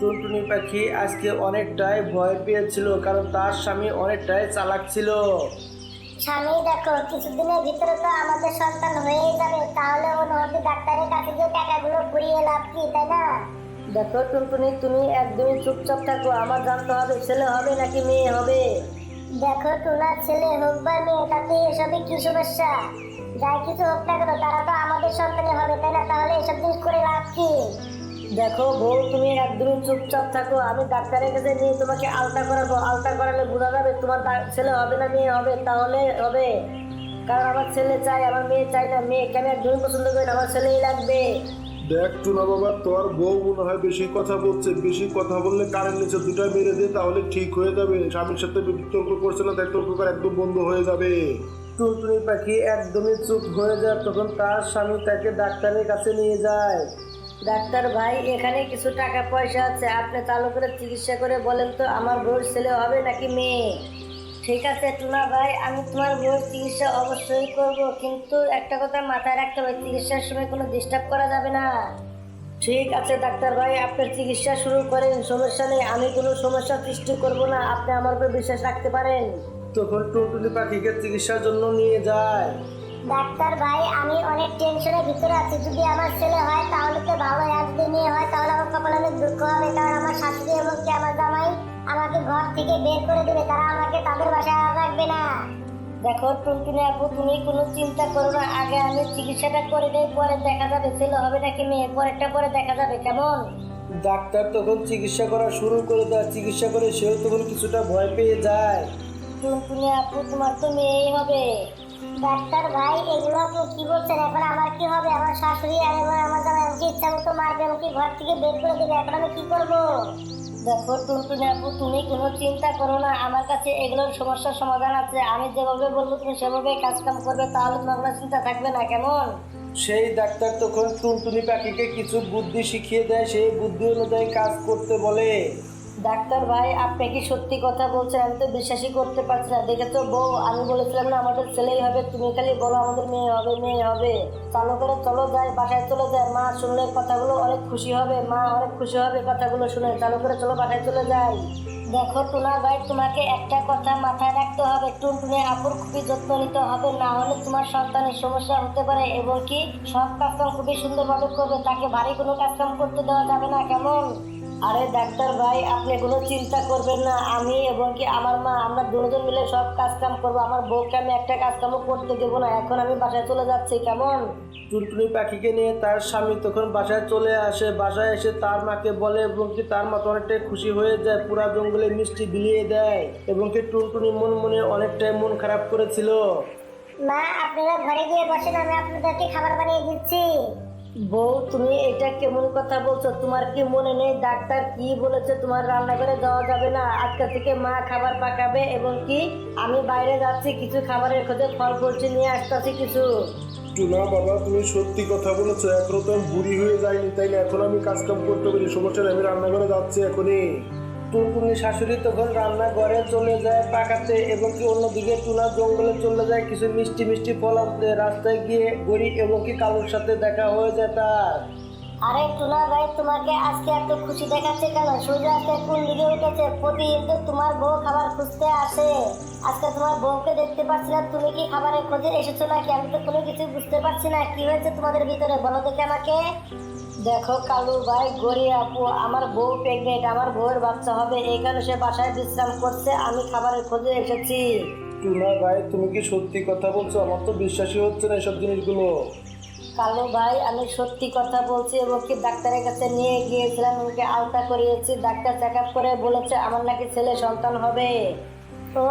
টুনটুনি পাখি আজকে অনেকটাই ভয় পেয়েছিল কারণ তার স্বামী অনেকটাই চালাক ছিল। স্বামী দেখো কিছুদিনের ভিতরে তো আমাদের সন্তান হয়েই যাবে। তাহলে ও নদী ডাক্তারের কাছে গিয়ে টাকাগুলো ঘুরিয়ে লাভ কি তাই না? দেখো টুনটুনি তুমি একদমই চুপচাপ থাকো। আমার জানতে হবে ছেলে হবে নাকি মেয়ে হবে? দেখো টুনার ছেলে হোক বা মেয়ে তাতে এসবই কি সমস্যা? যাই কিছু হোক না কেন তারা তো আমাদের সন্তানে হবে তাই না? তাহলে এসব জিনিস করে লাভ কি? দেখো বউ তুমি একদমই চুপচাপ থাকো আমি ডাক্তারের কাছে নিয়ে তোমাকে আলতা করাবো। আলতা করালে বোঝা যাবে তোমার ছেলে হবে না মেয়ে হবে তাহলে হবে। কারণ আমার ছেলে চাই আমার মেয়ে চাই না মেয়ে। কেন একদমই পছন্দ করি আমার ছেলেই লাগবে। দেখ টুনা বাবা তোর বউ মনে হয় বেশি কথা বলছে বেশি কথা বললে কারেন্ট নিচে দুটা মেরে দে তাহলে ঠিক হয়ে যাবে। স্বামীর সাথে তর্ক করছে না তাই তর্ক করা একদম বন্ধ হয়ে যাবে। টুনটুনি পাখি একদমই চুপ হয়ে যায় তখন তার স্বামী তাকে ডাক্তারের কাছে নিয়ে যায়। ডাক্তার ভাই, এখানে কিছু টাকা পয়সা আছে। আপনি চালু করে চিকিৎসা করে বলেন তো, আমার বউর ছেলে হবে নাকি মেয়ে? ঠিক আছে, টুনা ভাই, আমি তোমার বউর চিকিৎসা অবশ্যই করব, কিন্তু একটা কথা মাথায় রাখতে হবে, চিকিৎসার সময় কোনো ডিস্টার্ব করা যাবে না। ঠিক আছে, ডাক্তার ভাই আপনার চিকিৎসা শুরু করেন, সমস্যা নেই, আমি কোনো সমস্যা সৃষ্টি করব না, আপনি আমার উপর বিশ্বাস রাখতে পারেন। তখন টুনটুনি পাখিকে চিকিৎসার জন্য নিয়ে যায়। ডাক্তার ভাই আমি অনেক টেনশনের ভিতরে আছি। যদি আমার ছেলে হয় তাহলে তো ভালো। হয় আর যদি মেয়ে হয় তাহলে আমার কপালে অনেক দুঃখ হবে। কারণ আমার শাশুড়ি এবং কি আমার জামাই আমাকে ঘর থেকে বের করে দেবে। তারা আমাকে তাদের বাসায় রাখবে না। দেখো টুনটুনি আপু তুমি কোনো চিন্তা করো না। আগে আমি চিকিৎসাটা করে দেই পরে দেখা যাবে। ছেলে হবে নাকি মেয়ে পরেরটা পরে দেখা যাবে। কেমন? ডাক্তার তখন চিকিৎসা করা শুরু করে দেয়। চিকিৎসা করে সেও তখন কিছুটা ভয় পেয়ে যায়। টুনটুনি আপু তোমার তো মেয়েই হবে। ডাক্তার ভাই এগুলো আপনি কি বলছেন? এখন আমার কি হবে? আমার শাশুড়ি আর এবং আমার জামাই আমাকে ইচ্ছা মতো মারবে আমাকে ঘর থেকে বের করে দেবে। এখন আমি কি করব? দেখো টুনটুনি আপু তুমি কোনো চিন্তা করো না। আমার কাছে এগুলোর সমস্যার সমাধান আছে। আমি যেভাবে বলব তুমি সেভাবে কাজ কাম করবে তাহলে তোমার কোনো চিন্তা থাকবে না কেমন? সেই ডাক্তার তখন টুনটুনি পাখিকে কিছু বুদ্ধি শিখিয়ে দেয়। সেই বুদ্ধি অনুযায়ী কাজ করতে বলে। ডাক্তার ভাই, আপনি কি সত্যি কথা বলছেন? আমি তো বিশ্বাসই করতে পারছি না। দেখে তো বউ, আমি বলেছিলাম না, আমাদের ছেলেই হবে, তুমি খালি বলো আমাদের মেয়ে হবে মেয়ে হবে। চালু করে চলো যায় বাসায় চলে যায় মা শুনলে কথাগুলো অনেক খুশি হবে, মা অনেক খুশি হবে কথাগুলো শুনে। চালু করে চলো, বাসায় চলে যায় দেখো টুনা ভাই, তোমাকে একটা কথা মাথায় রাখতে হবে। টুনটুনি আপুর খুবই যত্ন নিতে হবে, না হলে তোমার সন্তানের সমস্যা হতে পারে। এবং কি সব কাজকাম খুবই সুন্দরভাবে করবে। তাকে ভারী কোনো কাজকাম করতে দেওয়া যাবে না, কেমন? আরে ডাক্তার ভাই আপনি কোনো চিন্তা করবেন না। আমি এবং কি আমার মা আমরা দুজন মিলে সব কাজ কাম করব। আমার বউকে আমি একটা কাজ কামও করতে দেবো না। এখন আমি বাসায় চলে যাচ্ছি কেমন? টুনটুনি পাখিকে নিয়ে তার স্বামী তখন বাসায় চলে আসে। বাসায় এসে তার মাকে বলে এবং কি তার মা তো অনেকটাই খুশি হয়ে যায় পুরা জঙ্গলে মিষ্টি বিলিয়ে দেয় এবং কি টুনটুনি মন মনে অনেকটাই মন খারাপ করেছিল। মা আপনারা ঘরে গিয়ে বসেন আমি আপনাদেরকে খাবার বানিয়ে দিচ্ছি। বউ, তুমি এটা কেমন কথা বলছো? তোমার কি মনে নেই? ডাক্তার কি বলেছে? তোমার রান্নাঘরে যাওয়া যাবে না। আজকে থেকে মা খাবার পাকাবে এবং কি আমি বাইরে যাচ্ছি, কিছু খাবারের খোঁজে ফল ফলছি, নিয়ে আসতেছি কিছু। না বাবা, তুমি সত্যি কথা বলেছ? এখনও তো আমি বুড়ি হয়ে যাইনি, তাই না? এখন আমি কাজ কাম করতে পারি, সমস্যা আমি রান্নাঘরে যাচ্ছি এখনই। টুনটুনি শাশুড়ি তখন রান্নাঘরে চলে যায় পাকাতে এবং কি অন্যদিকে টুনা জঙ্গলে চলে যায় কিছু মিষ্টি মিষ্টি ফল আনতে। রাস্তায় গিয়ে গড়ি এবং কি কালুর সাথে দেখা হয়ে যায় তার। আরে টুনা ভাই, তোমাকে আজকে এত খুশি দেখাচ্ছে কেন? সূর্য আজকে কোন দিকে উঠেছে? প্রতিদিন তো তোমার বউ খাবার খুঁজতে আসে। আজকে তোমার বউকে দেখতে পাচ্ছি না, তুমি কি খাবারের খোঁজে এসেছ নাকি? আমি তো কোনো কিছু বুঝতে পারছি না। কি হয়েছে তোমাদের ভিতরে? বলো দেখে আমাকে। দেখো কালু ভাই গড়ি আপু আমার বউ প্রেগনেন্ট আমার বউয়ের বাচ্চা হবে এই কারণে সে বাসায় বিশ্রাম করছে আমি খাবারের খোঁজে এসেছি। টুনা ভাই তুমি কি সত্যি কথা বলছো? আমার তো বিশ্বাসই হচ্ছে না এসব জিনিসগুলো। কালু ভাই আমি সত্যি কথা বলছি এবং কি ডাক্তারের কাছে নিয়ে গিয়েছিলাম ওকে আলতা করিয়েছি ডাক্তার চেক আপ করে বলেছে আমার নাকি ছেলে সন্তান হবে। ও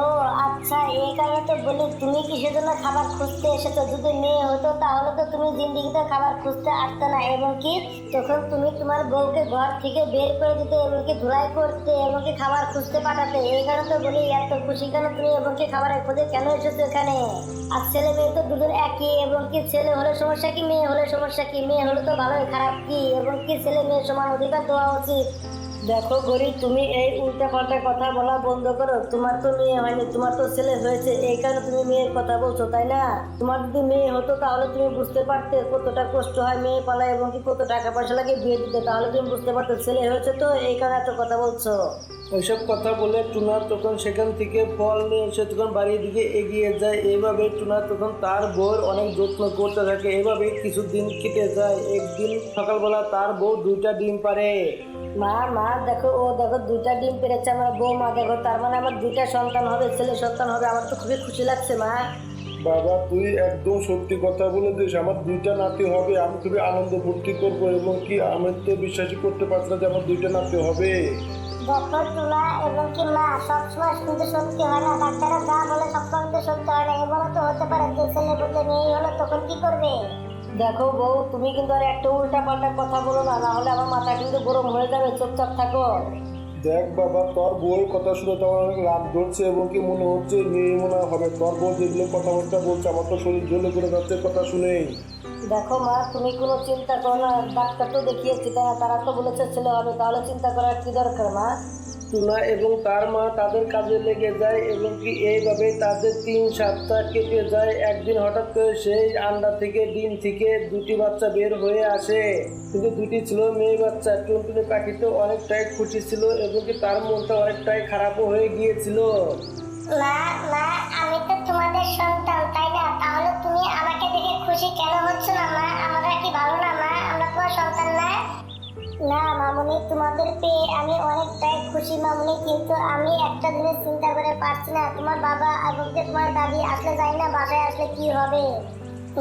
আচ্ছা এই কারণে তো বলি, তুমি কিসের জন্য খাবার খুঁজতে এসেছ? যদি মেয়ে হতো, তাহলে তো তুমি জিন্দিগিতে খাবার খুঁজতে আসতে না এবং কি তখন তুমি তোমার বউকে ঘর থেকে বের করে দিতে এবং কি ধুলাই করতে এবং কি খাবার খুঁজতে পাঠাতে। এই কারণে তো বলি, এত খুশি কেন তুমি এবং কি খাবারের খোঁজে কেন এসেছ এখানে? আর ছেলে মেয়ে তো দুজন একই এবং কি ছেলে হলে সমস্যা কি, মেয়ে হলে সমস্যা কি? মেয়ে হলে তো ভালোই, খারাপ কি? এবং কি ছেলে মেয়ে সমান অধিকার দেওয়া উচিত। দেখো গরিব, তুমি এই উল্টা পাল্টা কথা বলা বন্ধ করো। তোমার তো মেয়ে হয়নি, তোমার তো ছেলে হয়েছে, এই কারণে তুমি মেয়ের কথা বলছো, তাই না? তোমার যদি মেয়ে হতো তাহলে তুমি বুঝতে পারতে কতটা কষ্ট হয় মেয়ে পালা এবং কি কত টাকা পয়সা লাগে বিয়ে দিতে, তাহলে তুমি বুঝতে পারতে ছেলে হয়েছে তো, এই কারণে এত কথা বলছো। ওইসব কথা বলে টুনা তখন সেখান থেকে ফল নিয়ে এসে তখন বাড়ির দিকে এগিয়ে যায়। এইভাবে টুনা তখন তার বউর অনেক যত্ন করতে থাকে। এভাবে কিছুদিন কেটে যায়। একদিন সকালবেলা তার বউ দুইটা ডিম পারে মা মা দেখো ও দেখো দুইটা ডিম পেরেছে আমার বউ মা দেখো তার মানে আমার দুইটা সন্তান হবে ছেলে সন্তান হবে। আমার তো খুবই খুশি লাগছে মা। বাবা তুই একদম সত্যি কথা বলে দিস। আমার দুইটা নাতি হবে। আমি খুবই আনন্দ ভর্তি করব এবং কি আমি তো বিশ্বাসই করতে পারছি না যে আমার দুইটা নাতি হবে। দেখো টুনা এবং কি মা সবসময় কিন্তু সত্যি হয় না ডাক্তাররা যা বলে সবসময় কিন্তু সত্যি হয় না। এবারও তো হতে পারে যে ছেলে বললে মেয়ে হলো তখন কি করবে? দেখো বউ তুমি কিন্তু আর একটা উল্টা পাল্টা কথা বলো না না হলে আমার মাথা কিন্তু গরম হয়ে যাবে চুপচাপ থাকো। দেখ বাবা তোর বউয়ের কথা শুনে তো আমার অনেক রাগ ধরছে এবং কি মনে হচ্ছে মেয়ে মনে হবে। তোর বউ যেগুলো কথাবার্তা বলছে আমার তো শরীর জ্বলে করে যাচ্ছে কথা শুনেই। দেখো মা তুমি কোনো চিন্তা করো না ডাক্তার তো দেখিয়েছি তাই তারা তো বলেছে ছেলে হবে তাহলে চিন্তা করার কি দরকার মা? টুনা এবং তার মা তাদের কাজে লেগে যায় এবং কি এইভাবে তাদের তিন সপ্তাহ কেটে যায়। একদিন হঠাৎ করে সেই আন্ডা থেকে ডিম থেকে দুটি বাচ্চা বের হয়ে আসে। কিন্তু দুটি ছিল মেয়ে বাচ্চা টুনটুনি পাখি তো অনেকটাই খুশি ছিল এবং কি তার মনটা অনেকটাই খারাপও হয়ে গিয়েছিল। মা মা আমি তো তোমাদের সন্তান সন্তান না? না মামুনি, তোমাদের পেয়ে আমি অনেকটাই খুশি মামুনি, কিন্তু আমি একটা জিনিস চিন্তা করে পারছি না। তোমার বাবা এবং যে তোমার দাদি আসলে যাই না বাসায় আসলে কি হবে।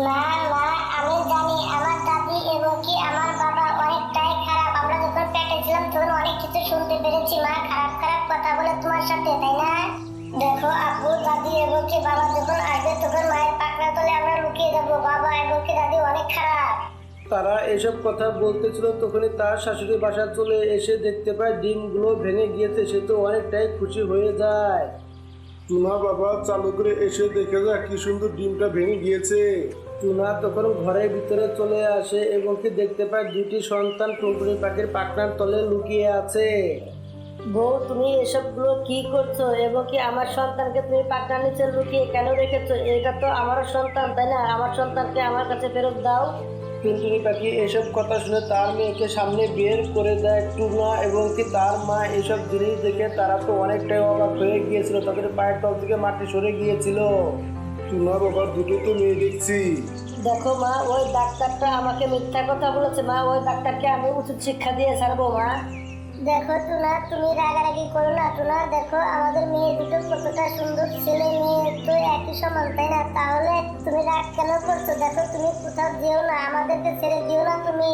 না না, আমি জানি আমার দাদি এবং কি আমার বাবা অনেকটাই খারাপ। আমরা যখন পেটে ছিলাম তখন অনেক কিছু শুনতে পেরেছি। মা খারাপ খারাপ কথা বলে তোমার সাথে, তাই না? দেখো আপু দাদি এবং কি বাবা যখন আসবে তখন মায়ের পাকড়া তলে আমরা তারা এসব কথা বলতেছিল তখনই তার শাশুড়ি বাসা চলে এসে দেখতে পায় ডিমগুলো ভেঙে গিয়েছে সে তো অনেকটাই খুশি হয়ে যায়। টুনা বাবা চালু করে এসে দেখে যা কি সুন্দর ডিমটা ভেঙে গিয়েছে। টুনা তখন ঘরের ভিতরে চলে আসে এবং কি দেখতে পায় দুটি সন্তান টুনটুনি পাখির পাখনার তলে লুকিয়ে আছে। বউ তুমি এসবগুলো কি করছ? এবং কি আমার সন্তানকে তুমি পাকনা নিচে লুকিয়ে কেন রেখেছো? এটা তো আমারও সন্তান তাই না? আমার সন্তানকে আমার কাছে ফেরত দাও। টুনটুনি পাখি এসব কথা শুনে তার মেয়েকে সামনে বের করে দেয় টুনা এবং কি তার মা এসব জিনিস দেখে তারা তো অনেকটাই অবাক হয়ে গিয়েছিল। তাদের পায়ের তল থেকে মাটি সরে গিয়েছিল। টুনা বাবা দুটো তো মেয়ে দেখছি। দেখো মা ওই ডাক্তারটা আমাকে মিথ্যা কথা বলেছে মা। ওই ডাক্তারকে আমি উচিত শিক্ষা দিয়ে ছাড়বো মা। দেখো টুনা তুমি রাগারাগি করো না টুনা দেখো, আমাদের মেয়ে দুটো কতটা সুন্দর ছেলে, মেয়ে তো একই সমান, তাই না? তাহলে তুমি রাগ কেন করছ? দেখো, তুমি কোথাও যেও না, আমাদেরকে ছেড়ে দিও না তুমি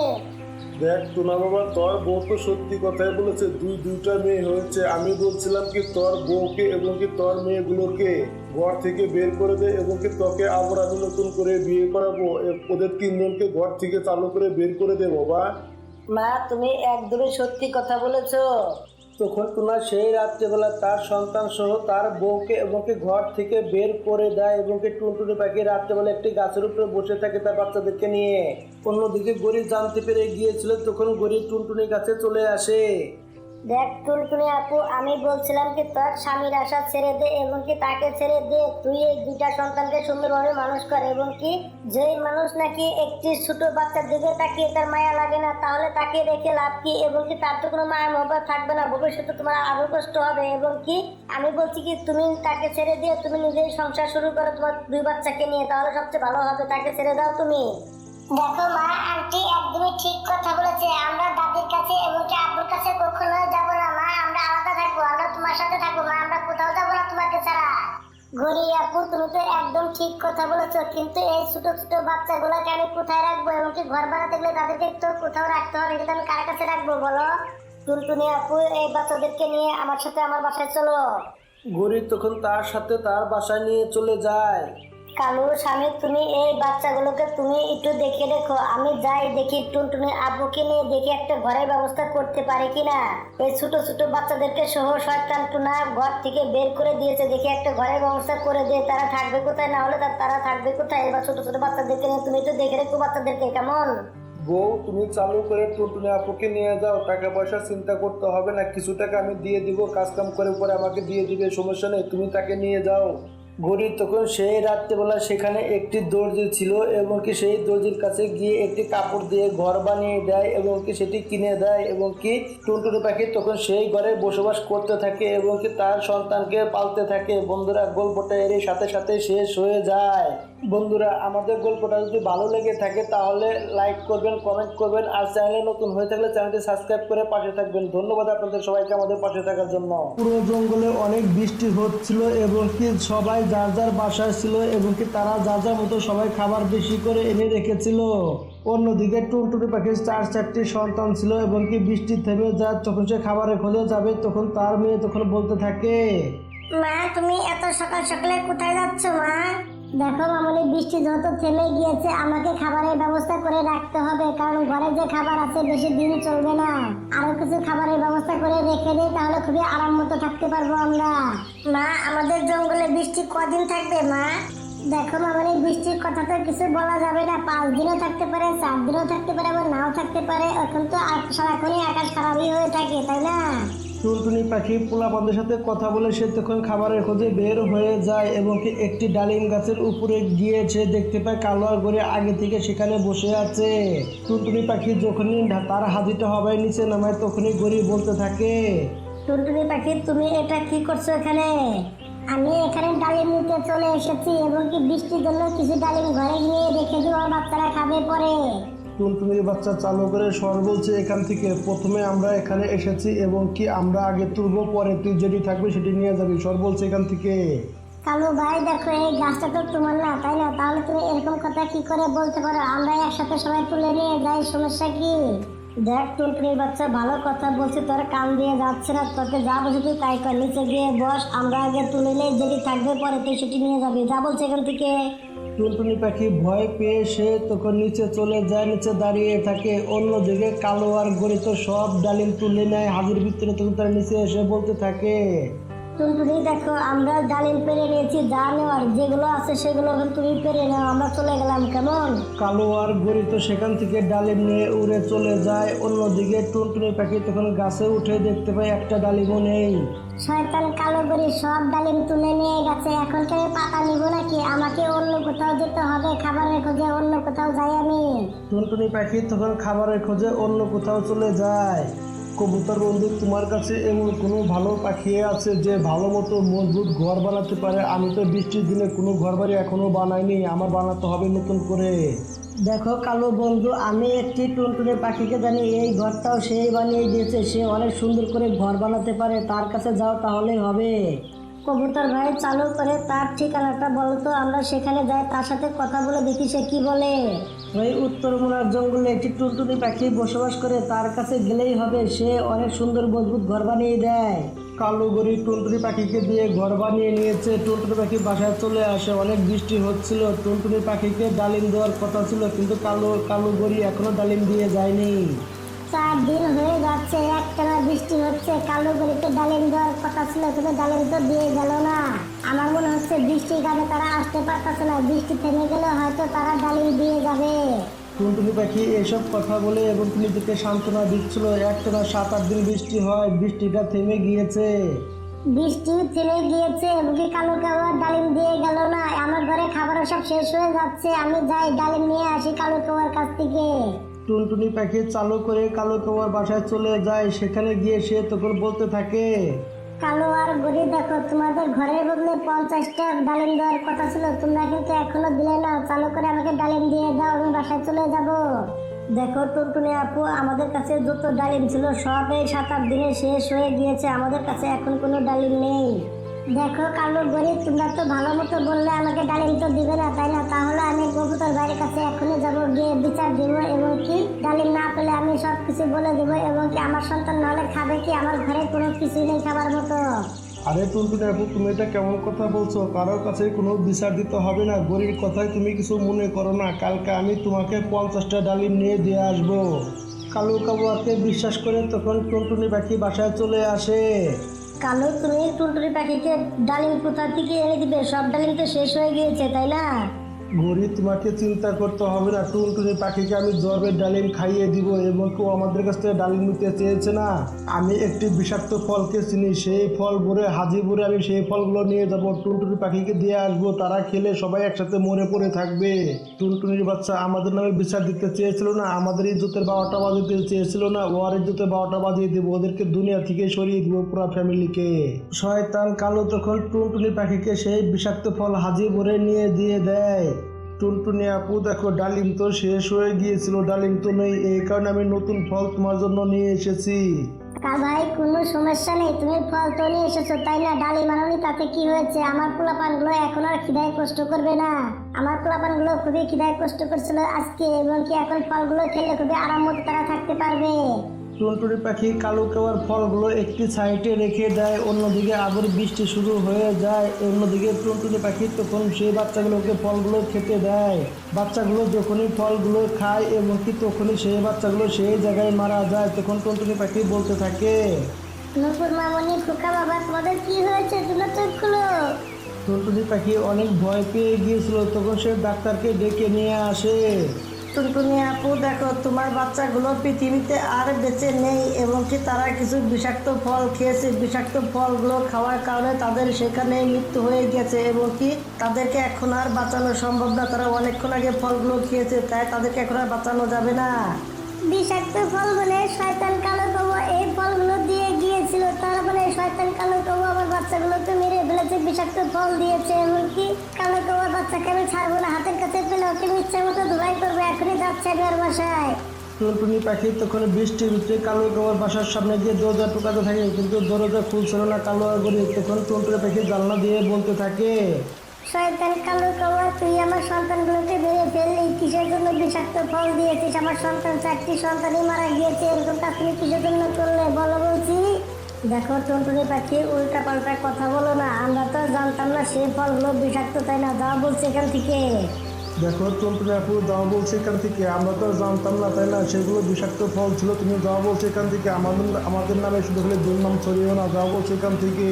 দেখ টুনা বাবা, তোর বউ তো সত্যি কথাই বলেছে, দুই দুইটা মেয়ে হয়েছে। আমি বলছিলাম কি, তোর বউকে এবং কি তোর মেয়েগুলোকে ঘর থেকে বের করে দে এবং কি তোকে আবার আমি নতুন করে বিয়ে করাবো? ওদের তিনজনকে ঘর থেকে চালু করে বের করে দে বাবা। মা, তুমি একদমই সত্যি কথা বলেছ। তখন তোমার সেই রাত্রেবেলা তার সন্তান সহ তার বউকে এবং ঘর থেকে বের করে দেয় এবং টুনটুনি পাখি রাত্রেবেলা একটি গাছের উপরে বসে থাকে তার বাচ্চাদেরকে নিয়ে। অন্যদিকে গরিব জানতে পেরে গিয়েছিল, তখন গরিব টুনটুনির কাছে চলে আসে। দেখ, টুনটুনি আপু, আমি বলছিলাম কি তোর স্বামীর আশা ছেড়ে দে এবং কি তাকে ছেড়ে দে। তুই এই দুইটা সন্তানকে সুন্দরভাবে মানুষ কর এবং কি যেই মানুষ নাকি একটি ছোট বাচ্চার দিকে তাকিয়ে তার মায়া লাগে না, তাহলে তাকে রেখে লাভ কি? এবং কি তার তো কোনো মায়া মহব্বত থাকবে না, ভবিষ্যতে তোমার আরও কষ্ট হবে এবং কি আমি বলছি কি তুমি তাকে ছেড়ে দিয়ে তুমি নিজেই সংসার শুরু করো তোমার দুই বাচ্চাকে নিয়ে, তাহলে সবচেয়ে ভালো হবে, তাকে ছেড়ে দাও তুমি। দেখো মা, আন্টি একদমই ঠিক কথা বলেছে। আমরা দাদির কাছে এবং কি আব্বুর কাছে কখনো থাকব, আমরা তোমার সাথে থাকব, মা, আমরা কোথাও যাব না তোমাকে ছাড়া। গরি আপু তুমি তো একদম ঠিক কথা বলেছ, কিন্তু এই ছোট ছোট বাচ্চাগুলোকে আমি কোথায় রাখব এবং কি ঘর ভাড়াতে গেলে তাদেরকে তো কোথাও রাখতে হবে কিন্তু আমি কার কাছে রাখব, বলো? টুনটুনি আপু, এই বাচ্চাদেরকে নিয়ে আমার সাথে আমার বাসায় চলো। গরিব তখন তার সাথে তার বাসায় নিয়ে চলে যায়। কালু স্বামী, তুমি এই বাচ্চাগুলোকে তুমি একটু দেখে রেখো। আমি যাই দেখি টুনটুনি আব্বুকে নিয়ে দেখি একটা ঘরের ব্যবস্থা করতে পারে কিনা এই ছোট ছোট বাচ্চাদেরকে সহ শয়তান টুনা ঘর থেকে বের করে দিয়েছে। দেখি একটা ঘরের ব্যবস্থা করে দিয়ে তারা থাকবে কোথায়? না হলে তারা থাকবে কোথায়? এবার ছোট ছোট বাচ্চাদেরকে নিয়ে তুমি একটু দেখে রেখো বাচ্চাদেরকে, কেমন? বউ, তুমি চালু করে টুনটুনি আপুকে নিয়ে যাও। টাকা পয়সা চিন্তা করতে হবে না। কিছু টাকা আমি দিয়ে দিব, কাজ কাম করে পরে আমাকে দিয়ে দিবে, সমস্যা নেই। তুমি তাকে নিয়ে যাও। গরিব তখন সেই রাত্রেবেলা সেখানে একটি দর্জি ছিল এবং কি সেই দর্জির কাছে গিয়ে একটি কাপড় দিয়ে ঘর বানিয়ে দেয় এবং কি সেটি কিনে দেয় এবং কি টুনটুনি পাখি তখন সেই ঘরে বসবাস করতে থাকে এবং কি তার সন্তানকে পালতে থাকে। বন্ধুরা, গল্পটা এর সাথে সাথে শেষ হয়ে যায়। বন্ধুরা, আমাদের গল্পটা যদি ভালো লেগে থাকে তাহলে লাইক করবেন, কমেন্ট করবেন আর চ্যানেলে নতুন হয়ে থাকলে চ্যানেলটি সাবস্ক্রাইব করে পাশে থাকবেন। ধন্যবাদ আপনাদের সবাইকে আমাদের পাশে থাকার জন্য। পুরো জঙ্গলে অনেক বৃষ্টি হচ্ছিল এবং কি সবাই যার যার বাসায় ছিল এবং কি তারা যার যার মতো সবাই খাবার বেশি করে এনে রেখেছিল। অন্যদিকে টুনটুনি পাখির চার চারটি সন্তান ছিল এবং কি বৃষ্টি থেমে যা যখন সে খাবারে খোঁজে যাবে তখন তার মেয়ে তখন বলতে থাকে, মা, তুমি এত সকাল সকালে কোথায় যাচ্ছ, মা? দেখো মামনি বৃষ্টি যত থেমে গিয়েছে আমাকে খাবারের ব্যবস্থা করে রাখতে হবে কারণ ঘরে যে খাবার আছে বেশি দিন চলবে না। আরও কিছু খাবারের ব্যবস্থা করে রেখে দিই তাহলে খুবই আরাম মতো থাকতে পারব আমরা। মা আমাদের জঙ্গলে বৃষ্টি কদিন থাকবে মা? দেখো মামনি বৃষ্টির কথা তো কিছু বলা যাবে না। পাঁচ দিনও থাকতে পারে চার দিনও থাকতে পারে আবার নাও থাকতে পারে। এখন তো সারাক্ষণই আকাশ খারাপই হয়ে থাকে তাই না? টুনটুনি পাখি পোলাপানদের সাথে কথা বলে সে তখন খাবারের খোঁজে বের হয়ে যায় এবং একটি ডালিম গাছের উপরে গিয়ে সে দেখতে পায় কালো গড়ে আগে থেকে সেখানে বসে আছে। টুনটুনি পাখি যখনই তার হাজিটা হবে নিচে নামায়, তখনই গড়ি বলতে থাকে টুনটুনি পাখি, তুমি এটা কি করছ এখানে? আমি এখানে ডালিম নিতে চলে এসেছি এবং কি বৃষ্টির জন্য কিছু ডালিম ঘরে গিয়ে রেখে দিব বাচ্চারা খাবে পরে। টুনটুনির বাচ্চা চালু করে স্বর বলছে, এখান থেকে প্রথমে আমরা এখানে এসেছি এবং কি আমরা আগে তুলবো, পরে তুই যেটি থাকবে সেটি নিয়ে যাবি। স্বর বলছে, এখান থেকে। কালু ভাই, দেখো, এই গাছটা তো তোমার না, তাই না? তাহলে তুমি এরকম কথা কি করে বলতে পারো? আমরা একসাথে সবাই তুলে নিয়ে যাই, সমস্যা কি? দেখ টুনটুনির বাচ্চা ভালো কথা বলছে, তোর কান দিয়ে যাচ্ছে না, তোকে যা বলছে তুই তাই কর। নিচে গিয়ে বস, আমরা আগে তুলে নেই, যেটি থাকবে, পরে তুই সেটি নিয়ে যাবি। যা বলছে এখান থেকে। টুনটুনি পাখি ভয় পেয়ে সে তখন নিচে চলে যায়, নিচে দাঁড়িয়ে থাকে। অন্যদিকে কালো আর গড়িত সব ডালিম তুলে নেয়। হাজির ভিতরে তখন তার নিচে এসে বলতে থাকে টুনটুনি দেখো আমরা ডালিম পেরে নিয়েছি যা নেওয়ার যেগুলো আছে সেগুলো তুমি পেরে নাও আমরা চলে গেলাম কেমন? কালো আর তো সেখান থেকে ডালিম নিয়ে উড়ে চলে যায়। অন্যদিকে টুনটুনি পাখি তখন গাছে উঠে দেখতে পায় একটা ডালিমও নেই। শয়তান কালো করে সব ডালিম তুলে নিয়ে গেছে। এখন তো পাতা নিব নাকি? আমাকে অন্য কোথাও যেতে হবে খাবারের খোঁজে অন্য কোথাও যাই আমি। টুনটুনি পাখি তখন খাবারের খোঁজে অন্য কোথাও চলে যায়। কবুতর বন্ধু তোমার কাছে এমন কোনো ভালো পাখি আছে যে ভালো মতো মজবুত ঘর বানাতে পারে? আমি তো বৃষ্টির দিনে কোনো ঘর বাড়ি এখনও বানাইনি আমার বানাতে হবে নতুন করে। দেখো কালো বন্ধু আমি একটি টুনটুনি পাখিকে জানি এই ঘরটাও সেই বানিয়ে দিয়েছে সে অনেক সুন্দর করে ঘর বানাতে পারে তার কাছে যাও তাহলেই হবে। কবুতর ভাই চালু করে তার ঠিকানাটা বলো তো আমরা সেখানে যাই তার সাথে কথা বলে দেখি সে কি বলে। ওই উত্তর উত্তরমোনার জঙ্গলে একটি টুনটুনি পাখি বসবাস করে, তার কাছে গেলেই হবে সে অনেক সুন্দর মজবুত ঘর বানিয়ে দেয়। কালো গরি টুনটুনি পাখিকে দিয়ে ঘর বানিয়ে নিয়েছে। টুনটুনি পাখি বাসায় চলে আসে। অনেক বৃষ্টি হচ্ছিল। টুনটুনি পাখিকে ডালিম দেওয়ার কথা ছিল, কিন্তু কালো কালো গরি এখনও ডালিম দিয়ে যায়নি। চার দিন হয়ে যাচ্ছে একটানা বৃষ্টি হচ্ছে কালো গলিতে ডালিম দেওয়ার কথা ছিল কিন্তু ডালিম তো দিয়ে গেল না। আমার মনে হচ্ছে বৃষ্টির কারণে তারা আসতে পারতেছে না বৃষ্টি থেমে গেলে হয়তো তারা ডালিম দিয়ে যাবে। টুনটুনি পাখি এসব কথা বলে এবং নিজেকে সান্ত্বনা দিচ্ছিল একটানা সাত আট দিন বৃষ্টি হয় বৃষ্টিটা থেমে গিয়েছে। বৃষ্টি থেমে গিয়েছে মুখে কালো কালো ডালিম দিয়ে গেল না। আমার ঘরে খাবার সব শেষ হয়ে যাচ্ছে আমি যাই ডালিম নিয়ে আসি কালো কাওয়ার কাছ থেকে। টুনটুনি পাখি চালু করে কালো কাওয়ার বাসায় চলে যায়। সেখানে গিয়ে সে তখন বলতে থাকে, কালো আর গরি দেখো, তোমাদের ঘরের বদলে পঞ্চাশটা ডালিম দেওয়ার কথা ছিল। তোমরা কিন্তু এখনও দিলে না, চালু করে আমাকে ডালিম দিয়ে দাও, আমি বাসায় চলে যাব। দেখো, টুনটুনি আপু, আমাদের কাছে যত ডালিম ছিল, সব এই সাত আট দিনে শেষ হয়ে গিয়েছে। আমাদের কাছে এখন কোনো ডালিম নেই। দেখো, কালো গরি তোমরা তো ভালো মতো বললে আমাকে ডালিম তো দিবে না, তাই না? তাহলে আমি কবুতর বাড়ির কাছে এখনই যাব, গিয়ে বিচার দিব এবং কি? ডালিম না পেলে আমি সব কিছু বলে দেবো এবং কি আমার সন্তান নাহলে খাবে কি? আমার ঘরে কোনো কিছু নেই খাবার মতো। আরে টুনটুনি আপু তুমি এটা কেমন কথা বলছো? কারোর কাছে কোনো বিচার দিতে হবে না গরির কথায় তুমি কিছু মনে করো না। কালকে আমি তোমাকে পঞ্চাশটা ডালিম নিয়ে দিয়ে আসব। কালু কাবুয়াকে বিশ্বাস করে তখন টুনটুনি পাখি বাসায় চলে আসে। কালো তুমি টুনটুনি পাখিকে ডালিম কোথা থেকে এনে দিবে? সব ডালিম তো শেষ হয়ে গিয়েছে, তাই না? গরিব তোমাকে চিন্তা করতে হবে না, টুনটুনি পাখিকে আমি জর্বের ডালিম খাইয়ে দিব এবং কেউ আমাদের কাছ থেকে ডালিম নিতে চেয়েছে না। আমি একটি বিষাক্ত ফলকে চিনি, সেই ফল ভরে হাজিপুরে আমি সেই ফলগুলো নিয়ে যাব। টুনটুনি পাখিকে দিয়ে আসব, তারা খেলে সবাই একসাথে মরে পড়ে থাকবে। টুনটুনির বাচ্চা আমাদের নামে বিচার দিতে চেয়েছিল না, আমাদের ইজ্জতের বারোটা বাজিয়ে চেয়েছিল না, ওর ইজ্জতের বারোটা বাজিয়ে দেবো, ওদেরকে দুনিয়া থেকে সরিয়ে দিব পুরো ফ্যামিলিকে। শয়তান কালো তখন টুনটুনি পাখিকে সেই বিষাক্ত ফল হাজি ভরে নিয়ে দিয়ে দেয়। টুনটুনি আপু, দেখো, ডালিম তো শেষ হয়ে গিয়েছিল। ডালিম তো নেই এই কারণে আমি নতুন ফল তোমার জন্য নিয়ে এসেছি। কা ভাই কোনো সমস্যা নেই। তুমি ফল তো নিয়ে এসেছ, তাই না? ডালি মাননি তাতে কি হয়েছে? আমার পোলাপানগুলো এখন আর খিদায় কষ্ট করবে না। আমার পোলাপানগুলো খুবই খিদায় কষ্ট করছিল আজকে, এবং কি এখন ফলগুলো খেলে খুবই আরাম মতো তারা থাকতে পারবে। টুনটুনি পাখি কালো কেওয়ার ফলগুলো একটি সাইডে রেখে দেয় অন্যদিকে আবার বৃষ্টি শুরু হয়ে যায় অন্যদিকে টুনটুনি পাখি তখন সেই বাচ্চাগুলোকে ফলগুলো খেতে দেয়। বাচ্চাগুলো যখনই ফলগুলো খায় এবং কি তখনই সেই বাচ্চাগুলো সেই জায়গায় মারা যায় তখন টুনটুনি পাখি বলতে থাকে নূপুর মামনি খোকা বাবা তোমাদের কি হয়েছে? তোমরা চোখ খুলো। টুনটুনি পাখি অনেক ভয় পেয়ে গিয়েছিল তখন সে ডাক্তারকে ডেকে নিয়ে আসে। টুনটুনি আপু, দেখো তোমার বাচ্চাগুলো পৃথিবীতে আর বেঁচে নেই এবং কি তারা কিছু বিষাক্ত ফল খেয়েছে। বিষাক্ত ফলগুলো খাওয়ার কারণে তাদের সেখানে মৃত্যু হয়ে গেছে এবং কি তাদেরকে এখন আর বাঁচানো সম্ভব না। তারা অনেকক্ষণ আগে ফলগুলো খেয়েছে, তাই তাদেরকে এখন আর বাঁচানো যাবে না। বিষাক্ত ফল বলে শয়তান কালো কবু, এই ফলগুলো দিয়ে গিয়েছিল। তার মানে শয়তান কালো কবু আমার বাচ্চাগুলোকে মেরে ফেলেছে বিষাক্ত ফল দিয়েছে এমনকি কালো কবুর বাচ্চাকে আমি ছাড়বো না হাতের কাছে পেলে ওকে ইচ্ছা মতো ধুলাই করব এখনই যাচ্ছে ওর বাসায়। টুনটুনি পাখি তখন বৃষ্টির ভিতরে কালো কামার বাসার সামনে গিয়ে দরজা টুকাতে থাকে কিন্তু দরজা খুলছিল না কালো আগরে তখন টুনটুনি পাখি জানলা দিয়ে বলতে থাকে শয়তান কালো কবুর তুই আমার সন্তানগুলোকে মেরে ফেললি কিসের জন্য বিষাক্ত ফল দিয়েছিস? আমার সন্তান চারটি সন্তানই মারা গিয়েছে এরকম কাজ তুমি কিসের জন্য করলে? বলো বলছি। দেখো, টুনটুনি পাখি উল্টা পাল্টা কথা বলো না। আমরা তো জানতাম না সেই ফলগুলো বিষাক্ত, তাই না? যা বলছে এখান থেকে। দেখো, টুনটুনি আপু যাওয়া বলছে এখান থেকে। আমরা তো জানতাম না, তাই না? সেগুলো বিষাক্ত ফল ছিল, তুমি যাওয়া বলছে এখান থেকে। আমাদের আমাদের নামে শুধু হলে দুর্নাম ছড়িয়েও না যাওয়া বলছে এখান থেকে।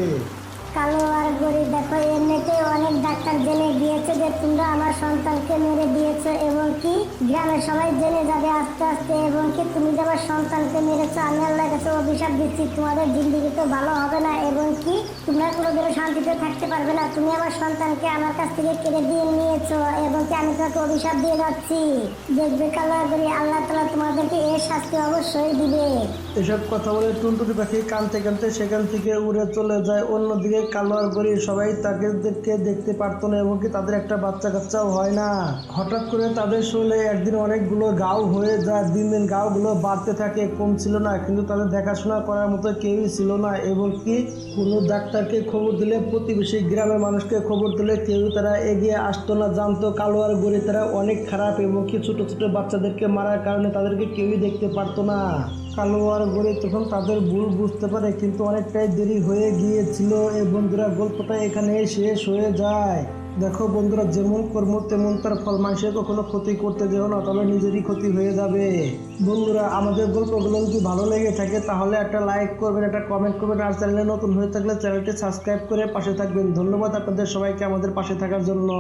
কালো আর গরিব, দেখো এমনিতে অনেক ডাক্তার জেনে গিয়েছে যে তোমরা আমার সন্তানকে মেরে দিয়েছ এবং কি? গ্রামের সবাই জেনে যাবে আস্তে আস্তে এবং কি তুমি যে আমার সন্তানকে মেরেছো, আমি আল্লাহর কাছে অভিশাপ দিচ্ছি, তোমাদের তো ভালো হবে না এবং কি? তোমরা শান্তিতে থাকতে পারবে না, তুমি আমার সন্তানকে আমার কাছ থেকে কেড়ে দিয়ে নিয়েছো এবং কি আমি তোমাকে অভিশাপ দিয়ে যাচ্ছি? দেখবে কালো আর গরিব, আল্লাহ তালা তোমাদেরকে এর শাস্তি অবশ্যই দিবে। এসব কথা বলে টুনটুনি পাখি কানতে কানতে সেখান থেকে উড়ে চলে যায় অন্যদিকে কালো আর গরিব সবাই তাদেরকে দেখতে পারতো না এবং কি তাদের একটা বাচ্চা কাচ্চাও হয় না। হঠাৎ করে তাদের শরীরে একদিন অনেকগুলো গাও হয়ে যায়, দিন দিন গাওগুলো বাড়তে থাকে কমছিল না, কিন্তু তাদের দেখাশোনা করার মতো কেউই ছিল না এবং কি কোনো ডাক্তারকে খবর দিলে, প্রতিবেশী গ্রামের মানুষকে খবর দিলে কেউ তারা এগিয়ে আসতো না, জানতো কালো আর গরিব তারা অনেক খারাপ এবং কি ছোট ছোট বাচ্চাদেরকে মারার কারণে তাদেরকে কেউই দেখতে পারতো না। কালো আর গরিব তখন তাদের ভুল বুঝতে পারে, কিন্তু অনেকটাই দেরি হয়ে গিয়েছিল এই বন্ধুরা। গল্পটা এখানে শেষ হয়ে যায়। দেখো বন্ধুরা, যেমন কর্ম, তেমন তার ফল। মানুষের কখনো ক্ষতি করতে যেও না তাহলে নিজেরই ক্ষতি হয়ে যাবে। বন্ধুরা, আমাদের গল্পগুলো যদি ভালো লেগে থাকে, তাহলে একটা লাইক করবেন, একটা কমেন্ট করবেন, আর চ্যানেলে নতুন হয়ে থাকলে চ্যানেলটি সাবস্ক্রাইব করে পাশে থাকবেন। ধন্যবাদ আপনাদের সবাইকে আমাদের পাশে থাকার জন্য।